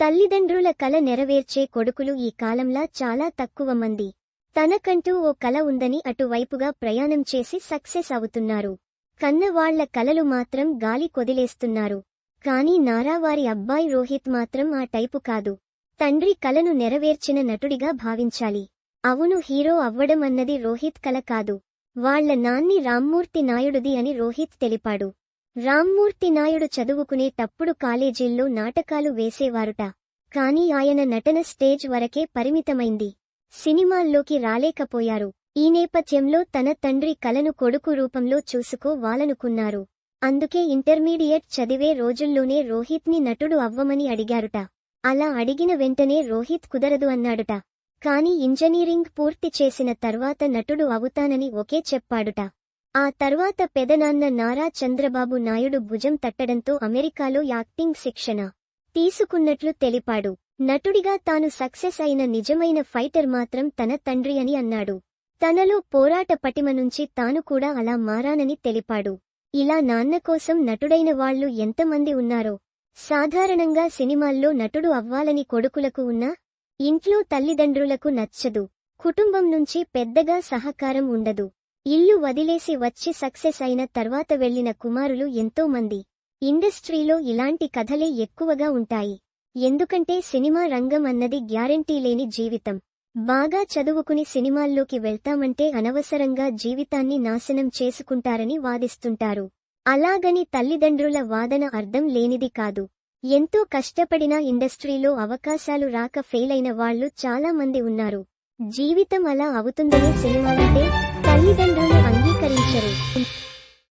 తల్లిదండ్రుల కల నెరవేర్చే కొడుకులు ఈ కాలంలా చాలా తక్కువ మంది. తనకంటూ ఓ కల ఉందని అటువైపుగా ప్రయాణం చేసి సక్సెస్ అవుతున్నారు. కన్నవాళ్ళ కలలు మాత్రం గాలి కొదిలేస్తున్నారు. కాని నారావారి అబ్బాయి రోహిత్ మాత్రం ఆ టైపు కాదు. తండ్రి కలను నెరవేర్చిన నటుడిగా భావించాలి. అవును హీరో అవ్వడం అన్నది రోహిత్ కల కాదు. వాళ్ళ నాన్ని రామ్మూర్తి నాయుడుది అని రోహిత్ తెలిపాడు. రామ్మూర్తి నాయుడు చదువుకునేటప్పుడు కాలేజీల్లో నాటకాలు వేసేవారుట. కాని ఆయన నటన స్టేజ్ వరకే పరిమితమైంది. సినిమాల్లోకి రాలేకపోయారు. ఈ నేపథ్యంలో తన తండ్రి కలను కొడుకు రూపంలో చూసుకోవాలనుకున్నారు అందుకే ఇంటర్మీడియట్ చదివే రోజుల్లోనే రోహిత్ని నటుడు అవ్వమని అడిగారుట. అలా అడిగిన వెంటనే రోహిత్ కుదరదు అన్నాడుట. కాని ఇంజనీరింగ్ పూర్తి చేసిన తర్వాత నటుడు అవుతానని ఒకే చెప్పాడుట. ఆ తర్వాత పెదనాన్న నారా చంద్రబాబు నాయుడు భుజం తట్టడంతో అమెరికాలో యాక్టింగ్ శిక్షణ తీసుకున్నట్లు తెలిపాడు. నటుడిగా తాను సక్సెస్ అయిన నిజమైన ఫైటర్ మాత్రం తన తండ్రి అని అన్నాడు. తనలో పోరాట పటిమ నుంచి తాను కూడా అలా మారానని తెలిపాడు. ఇలా నాన్న కోసం నటుడైన వాళ్ళు ఎంతమంది ఉన్నారో సాధారణంగా సినిమాల్లో నటుడు అవ్వాలని కొడుకులకు ఉన్నా ఇంట్లో తల్లిదండ్రులకు నచ్చదు. కుటుంబం నుంచి పెద్దగా సహకారం ఉండదు. ఇల్లు వదిలేసి వచ్చి సక్సెస్ అయిన తర్వాత వెళ్ళిన కుమారులు ఎంతో మంది ఇండస్ట్రీలో ఇలాంటి కథలే ఎక్కువగా ఉంటాయి. ఎందుకంటే సినిమా రంగం అన్నది గ్యారంటీ లేని జీవితం. బాగా చదువుకుని సినిమాల్లోకి వెళ్తామంటే అనవసరంగా జీవితాన్ని నాశనం చేసుకుంటారని వాదిస్తుంటారు. అలాగని తల్లిదండ్రుల వాదన అర్థం లేనిది కాదు. ఎంతో కష్టపడినా ఇండస్ట్రీలో అవకాశాలు రాక ఫెయిలైన వాళ్ళు చాలా మంది ఉన్నారు. జీవితం అలా అవుతుందనే సినిమాలంటే తల్లిదండ్రులు అంగీకరించరు